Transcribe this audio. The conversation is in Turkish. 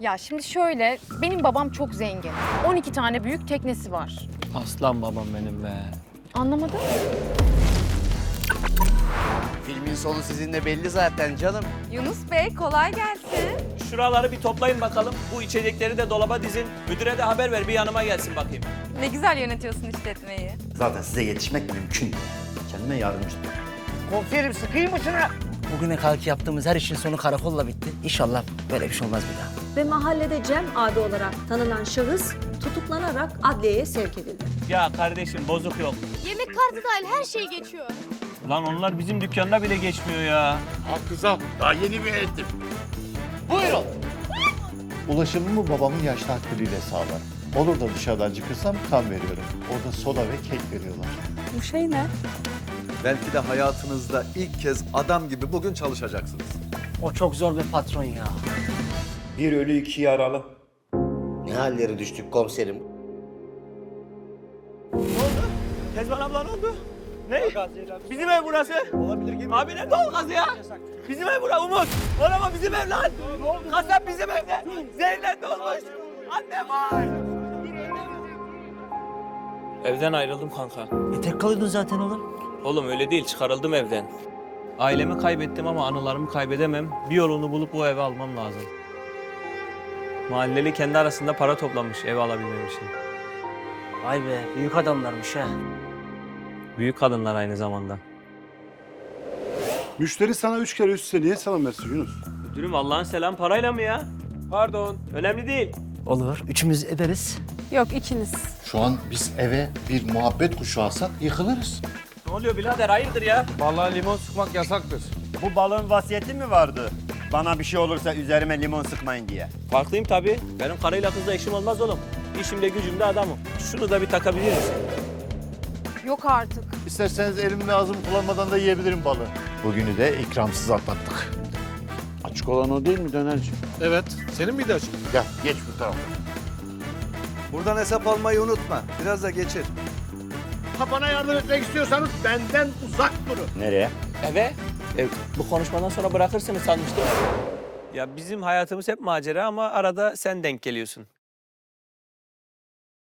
Ya şimdi şöyle, benim babam çok zengin. 12 tane büyük teknesi var. Aslan babam benim be. Anlamadım. Filmin sonu sizinle belli zaten canım. Yunus Bey kolay gelsin. Şuraları bir toplayın bakalım. Bu içecekleri de dolaba dizin. Müdüre de haber ver bir yanıma gelsin bakayım. Ne güzel yönetiyorsun işletmeyi. Zaten size yetişmek mümkün değil. Kendime yardımcı ol. Komiserim sıkayım mı şuna? Bugüne kadar yaptığımız her işin sonu karakolla bitti. İnşallah böyle bir şey olmaz bir daha. Ve mahallede Cem abi olarak tanınan şahıs tutuklanarak adliyeye sevk edildi. Ya kardeşim bozuk yok. Yemek kartı dahil her şey geçiyor. Lan onlar bizim dükkanda bile geçmiyor ya. Hakkızam daha yeni bir ettim. Buyurun. Ulaşımımı babamın yaşlı hakkıyla sağlar. Olur da dışarıdan çıkırsam kan veriyorum. Orada soda ve kek veriyorlar. Bu şey ne? Belki de hayatınızda ilk kez adam gibi bugün çalışacaksınız. O çok zor bir patron ya. Bir ölü iki yaralı. Ne hallere düştük komiserim. Kezban abla ne oldu? Ne? Bizim ev burası. Olabilir gibi. Abi ne doğal gazı ya? Bizim ev burası Umut. Oğlum bizim ev lan. Kasap bizim evde. Zehirlendi olmuş. Annem ay. Evden ayrıldım kanka. E tek kalıyordun zaten oğlum. Oğlum öyle değil çıkarıldım evden. Ailemi kaybettim ama anılarımı kaybedemem. Bir yolunu bulup bu eve almam lazım. Mahalleli kendi arasında para toplamış ev alabilmem için. Vay be büyük adamlarmış ha. Büyük kadınlar aynı zamanda. Müşteri sana üç kere üst üste niye selam versin Yunus? Müdürüm Allah'ın selam parayla mı ya? Pardon. Önemli değil. Olur üçümüz ederiz. Yok ikiniz. Şu an biz eve bir muhabbet kuşu alsak yıkılırız. Ne oluyor birader hayırdır ya? Vallahi limon sıkmak yasaktır. Bu balığın vasiyeti mi vardı? Bana bir şey olursa üzerime limon sıkmayın diye. Farklıyım tabii. Benim karıyla kızla işim olmaz oğlum. İşimde gücümde adamım. Şunu da bir takabilir misin? Yok artık. İsterseniz elim ve ağzımı kullanmadan da yiyebilirim balığı. Bugünü de ikramsız atlattık. Açık olan o değil mi dönerci? Evet. Senin miydi açık? Gel geç bu tarafa. Buradan hesap almayı unutma. Biraz da geçir. Bana yardım etmek istiyorsanız benden uzak durun. Nereye? Eve. Ev. Bu konuşmadan sonra bırakırsınız sanmıştım. Ya bizim hayatımız hep macera ama arada sen denk geliyorsun.